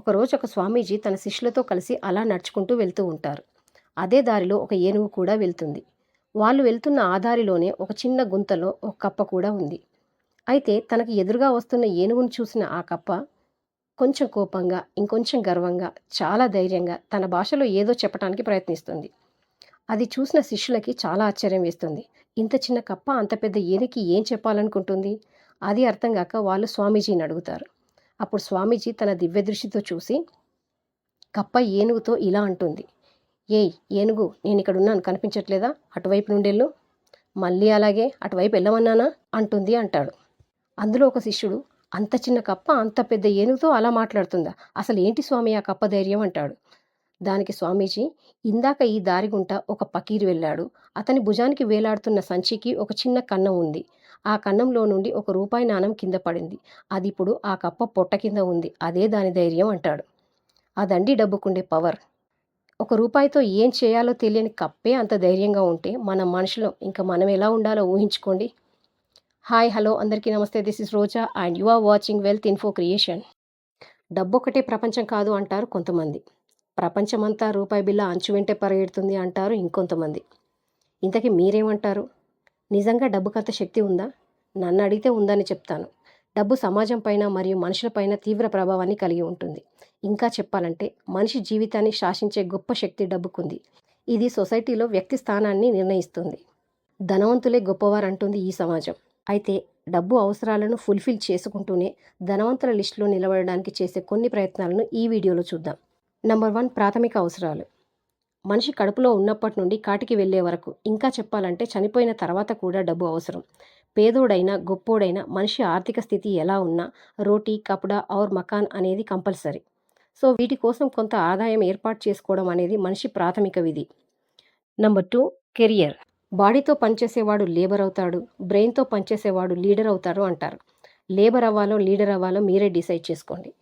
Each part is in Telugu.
ఒకరోజు ఒక స్వామీజీ తన శిష్యులతో కలిసి అలా నడుచుకుంటూ వెళ్తూ ఉంటారు. అదే దారిలో ఒక ఏనుగు కూడా వెళ్తుంది. వాళ్ళు వెళ్తున్న ఆ దారిలోనే ఒక చిన్న గుంతలో ఒక కప్ప కూడా ఉంది. అయితే తనకి ఎదురుగా వస్తున్న ఏనుగును చూసిన ఆ కప్ప కొంచెం కోపంగా ఇంకొంచెం గర్వంగా చాలా ధైర్యంగా తన భాషలో ఏదో చెప్పడానికి ప్రయత్నిస్తుంది. అది చూసిన శిష్యులకి చాలా ఆశ్చర్యం వేస్తుంది. ఇంత చిన్న కప్ప అంత పెద్ద ఏనుగుకి ఏం చెప్పాలనుకుంటుంది? అది అర్థం కాక వాళ్ళు స్వామీజీని అడుగుతారు. అప్పుడు స్వామీజీ తన దివ్య దృష్టితో చూసి కప్ప ఏనుగుతో ఇలా అంటుంది ఏయ్ ఏనుగు నేను ఇక్కడ ఉన్నాను కనిపించట్లేదా? అటువైపు నుండెళ్ళు. మళ్ళీ అలాగే అటువైపు వెళ్ళమన్నానా? అంటుంది అంటాడు. అందులో ఒక శిష్యుడు అంత చిన్న కప్ప అంత పెద్ద ఏనుగుతో అలా మాట్లాడుతుందా? అసలు ఏంటి స్వామి ఆ కప్ప ధైర్యం? అంటాడు. దానికి స్వామీజీ ఇందాక ఈ దారిగుంట ఒక పకీరు వెళ్ళాడు. అతని భుజానికి వేలాడుతున్న సంచికి ఒక చిన్న కన్నం ఉంది. ఆ కన్నంలో నుండి ఒక రూపాయి నాణం కింద పడింది. అది ఇప్పుడు ఆ కప్ప పొట్ట కింద ఉంది. అదే దాని ధైర్యం అంటాడు. అదండి డబ్బుకుండే పవర్. ఒక రూపాయితో ఏం చేయాలో తెలియని కప్పే అంత ధైర్యంగా ఉంటే మన మనుషులం. ఇంకా మనం ఎలా ఉండాలో ఊహించుకోండి. Hi hello. అందరికీ నమస్తే. This is Roja and you are watching wealth info creation. డబ్బు ఒకటే ప్రపంచం కాదు అంటారు కొంతమంది. ప్రపంచమంతా రూపాయి బిల్ల అంచు వెంటే పరిగెడుతుంది అంటారు ఇంకొంతమంది. ఇంతకీ మీరేమంటారు? నిజంగా డబ్బుకంత శక్తి ఉందా? నన్ను అడిగితే ఉందని చెప్తాను. డబ్బు సమాజం పైన మరియు మనుషులపైన తీవ్ర ప్రభావాన్ని కలిగి ఉంటుంది. ఇంకా చెప్పాలంటే మనిషి జీవితాన్ని శాసించే గొప్ప శక్తి డబ్బుకుంది. ఇది సొసైటీలో వ్యక్తి స్థానాన్ని నిర్ణయిస్తుంది. ధనవంతులే గొప్పవారు అంటుంది ఈ సమాజం. అయితే డబ్బు అవసరాలను ఫుల్ఫిల్ చేసుకుంటూనే ధనవంతుల లిస్టులో నిలబడడానికి చేసే కొన్ని ప్రయత్నాలను ఈ వీడియోలో చూద్దాం. నంబర్ వన్ ప్రాథమిక అవసరాలు. మనిషి కడుపులో ఉన్నప్పటి నుండి కాటికి వెళ్ళే వరకు ఇంకా చెప్పాలంటే చనిపోయిన తర్వాత కూడా డబ్బు అవసరం. పేదోడైనా గొప్పోడైనా మనిషి ఆర్థిక స్థితి ఎలా ఉన్నా రోటీ కపడా ఔర్ మకాన్ అనేది కంపల్సరీ. సో వీటి కోసం కొంత ఆదాయం ఏర్పాటు చేసుకోవడం అనేది మనిషి ప్రాథమిక విధి. Number two career. బాడీతో పనిచేసేవాడు లేబర్ అవుతాడు బ్రెయిన్తో పనిచేసేవాడు లీడర్ అవుతాడు అంటారు. లేబర్ అవ్వాలో లీడర్ అవ్వాలో మీరే డిసైడ్ చేసుకోండి.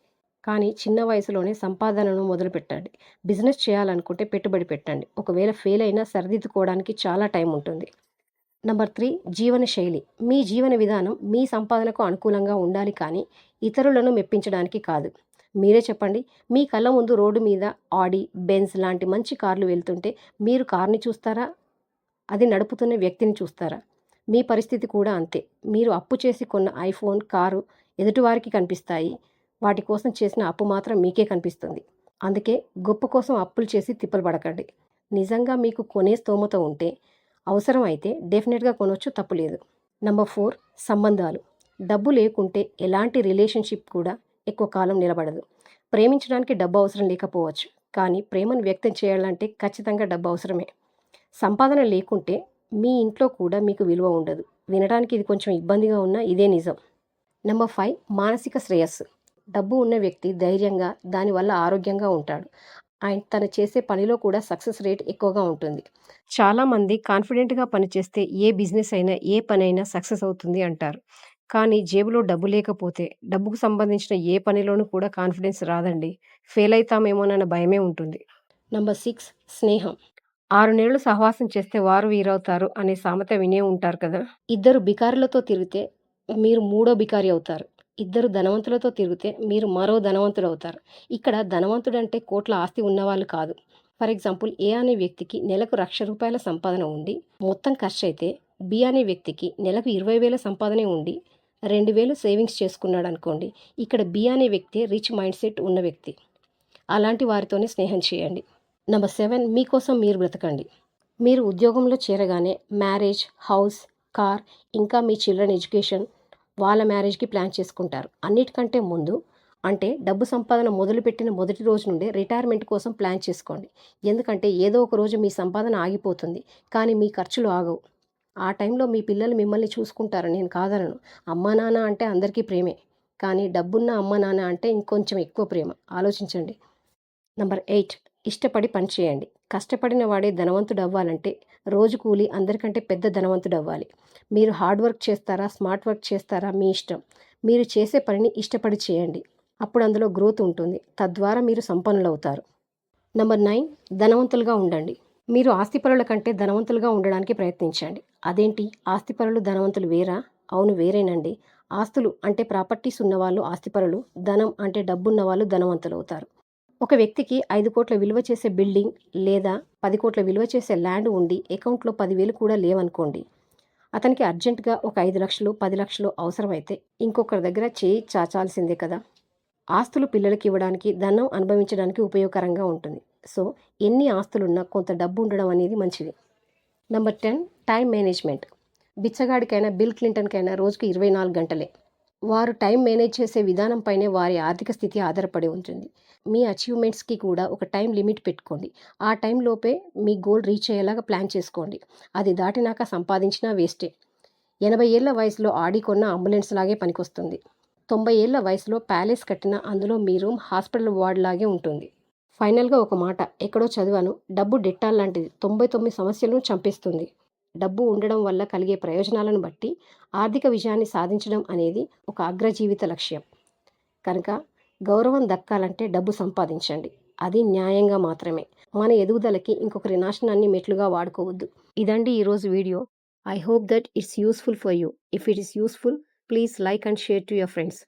కానీ చిన్న వయసులోనే సంపాదనను మొదలుపెట్టండి. బిజినెస్ చేయాలనుకుంటే పెట్టుబడి పెట్టండి. ఒకవేళ ఫెయిల్ అయినా సరిదిద్దుకోవడానికి చాలా టైం ఉంటుంది. నెంబర్ త్రీ జీవన శైలి. మీ జీవన విధానం మీ సంపాదనకు అనుకూలంగా ఉండాలి కానీ ఇతరులను మెప్పించడానికి కాదు. మీరే చెప్పండి మీ కళ్ళ ముందు రోడ్డు మీద ఆడి బెన్స్ లాంటి మంచి కార్లు వెళ్తుంటే మీరు కార్ని చూస్తారా? అది నడుపుతున్న వ్యక్తిని చూస్తారా? మీ పరిస్థితి కూడా అంతే. మీరు అప్పు చేసి కొన్న ఐఫోన్ కారు ఎదుటివారికి కనిపిస్తాయి. వాటి కోసం చేసిన అప్పు మాత్రం మీకే కనిపిస్తుంది. అందుకే గొప్ప కోసం అప్పులు చేసి తిప్పలు పడకండి. నిజంగా మీకు కొనే స్తోమత ఉంటే అవసరం అయితే డెఫినెట్గా కొనవచ్చు తప్పులేదు. నెంబర్ ఫోర్ సంబంధాలు. డబ్బు లేకుంటే ఎలాంటి రిలేషన్షిప్ కూడా ఎక్కువ కాలం నిలబడదు. ప్రేమించడానికి డబ్బు అవసరం లేకపోవచ్చు కానీ ప్రేమను వ్యక్తం చేయాలంటే ఖచ్చితంగా డబ్బు అవసరమే. సంపాదన లేకుంటే మీ ఇంట్లో కూడా మీకు విలువ ఉండదు. వినడానికి ఇది కొంచెం ఇబ్బందిగా ఉన్నా ఇదే నిజం. నెంబర్ ఫైవ్ మానసిక శ్రేయస్సు. డబ్బు ఉన్న వ్యక్తి ధైర్యంగా దానివల్ల ఆరోగ్యంగా ఉంటాడు. అండ్ తను చేసే పనిలో కూడా సక్సెస్ రేట్ ఎక్కువగా ఉంటుంది. చాలామంది కాన్ఫిడెంట్గా పనిచేస్తే ఏ బిజినెస్ అయినా ఏ పని అయినా సక్సెస్ అవుతుంది అంటారు. కానీ జేబులో డబ్బు లేకపోతే డబ్బుకు సంబంధించిన ఏ పనిలోనూ కూడా కాన్ఫిడెన్స్ రాదండి. ఫెయిల్ అవుతామేమోనన్న భయమే ఉంటుంది. నెంబర్ సిక్స్ స్నేహం. ఆరు నెలలు సహవాసం చేస్తే వారు వీరవుతారు అనే సామెత వినే ఉంటారు కదా? ఇద్దరు బికారులతో తిరిగితే మీరు మూడో బికారి అవుతారు. ఇద్దరు ధనవంతులతో తిరిగితే మీరు మరో ధనవంతుడు అవుతారు ఇక్కడ ధనవంతుడు అంటే కోట్ల ఆస్తి ఉన్నవాళ్ళు కాదు. ఫర్ ఎగ్జాంపుల్ ఏ అనే వ్యక్తికి నెలకు లక్ష రూపాయల సంపాదన ఉండి మొత్తం ఖర్చు అయితే బి అనే వ్యక్తికి నెలకు ఇరవై వేల సంపాదనే ఉండి రెండు వేలు సేవింగ్స్ చేసుకున్నాడు అనుకోండి ఇక్కడ బి అనే వ్యక్తి రిచ్ మైండ్ సెట్ ఉన్న వ్యక్తి. అలాంటి వారితోనే స్నేహం చేయండి. నెంబర్ సెవెన్ మీకోసం మీరు బ్రతకండి. మీరు ఉద్యోగంలో చేరగానే మ్యారేజ్ హౌస్ కార్ ఇంకా మీ చిల్డ్రన్ ఎడ్యుకేషన్ వాళ్ళ మ్యారేజ్కి ప్లాన్ చేసుకుంటారు. అన్నిటికంటే ముందు అంటే డబ్బు సంపాదన మొదలుపెట్టిన మొదటి రోజు నుండే రిటైర్మెంట్ కోసం ప్లాన్ చేసుకోండి. ఎందుకంటే ఏదో ఒక రోజు మీ సంపాదన ఆగిపోతుంది. కానీ మీ ఖర్చులు ఆగవు. ఆ టైంలో మీ పిల్లలు మిమ్మల్ని చూసుకుంటారు. నేను కాదనను. అమ్మ నాన్న అంటే అందరికీ ప్రేమే. కానీ డబ్బున్న అమ్మ నాన్న అంటే ఇంకొంచెం ఎక్కువ ప్రేమ. ఆలోచించండి. Number eight. ఇష్టపడి పని చేయండి. కష్టపడిన వాడే ధనవంతుడు అవ్వాలంటే రోజు కూలి అందరికంటే పెద్ద ధనవంతుడు అవ్వాలి మీరు హార్డ్ వర్క్ చేస్తారా స్మార్ట్ వర్క్ చేస్తారా? మీ ఇష్టం. మీరు చేసే పనిని ఇష్టపడి చేయండి. అప్పుడు అందులో గ్రోత్ ఉంటుంది. తద్వారా మీరు సంపన్నులవుతారు. నెంబర్ నైన్ ధనవంతులుగా ఉండండి. మీరు ఆస్తిపరుల కంటే ధనవంతులుగా ఉండడానికి ప్రయత్నించండి. అదేంటి? ఆస్తిపరులు ధనవంతులు వేరా? అవును వేరేనండి. ఆస్తులు అంటే ప్రాపర్టీస్ ఉన్నవాళ్ళు ఆస్తిపరులు ధనం అంటే డబ్బున్న వాళ్ళు ధనవంతులు అవుతారు ఒక వ్యక్తికి ఐదు కోట్ల విలువ చేసే బిల్డింగ్ లేదా పది కోట్ల విలువ చేసే ల్యాండ్ ఉండి అకౌంట్లో పదివేలు కూడా లేవనుకోండి. అతనికి అర్జెంటుగా ఒక ఐదు లక్షలు పది లక్షలు అవసరమైతే ఇంకొకరి దగ్గర చేయి చాచాల్సిందే కదా. ఆస్తులు పిల్లలకి ఇవ్వడానికి ధనం అనుభవించడానికి ఉపయోగకరంగా ఉంటుంది. సో ఎన్ని ఆస్తులున్నా కొంత డబ్బు ఉండడం అనేది మంచిది. Number ten time management. బిచ్చగాడికైనా Bill క్లింటన్కైనా రోజుకు ఇరవై నాలుగు గంటలే. వారు టైం మేనేజ్ చేసే విధానంపైనే వారి ఆర్థిక స్థితి ఆధారపడి ఉంటుంది. మీ అచీవ్మెంట్స్కి కూడా ఒక టైం లిమిట్ పెట్టుకోండి. ఆ టైంలోపే మీ గోల్ రీచ్ అయ్యేలాగా ప్లాన్ చేసుకోండి. అది దాటినాక సంపాదించినా వేస్టే. ఎనభై ఏళ్ళ వయసులో ఆడి కొన్న అంబులెన్స్ లాగే పనికొస్తుంది. తొంభై ఏళ్ళ వయసులో ప్యాలెస్ కట్టిన అందులో మీ రూమ్ హాస్పిటల్ వార్డ్ లాగే ఉంటుంది. ఫైనల్గా ఒక మాట ఎక్కడో చదివాను డబ్బు డెట్టాల్ లాంటిది తొంభై తొమ్మిది సమస్యలను చంపేస్తుంది. డబ్బు ఉండడం వల్ల కలిగే ప్రయోజనాలను బట్టి ఆర్థిక విజయాన్ని సాధించడం అనేది ఒక అగ్రజీవిత లక్ష్యం. కనుక గౌరవం దక్కాలంటే డబ్బు సంపాదించండి. అది న్యాయంగా మాత్రమే. మన ఎదుగుదలకి ఇంకొకరి నాశనాన్ని మెట్లుగా వాడుకోవద్దు. ఇదండి ఈరోజు video. I hope that it's useful for you. If it is useful please like and share to your friends.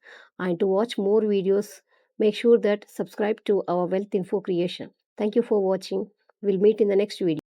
And to watch more videos make sure that subscribe to our wealth info creation. Thank you for watching. Will meet in the next video.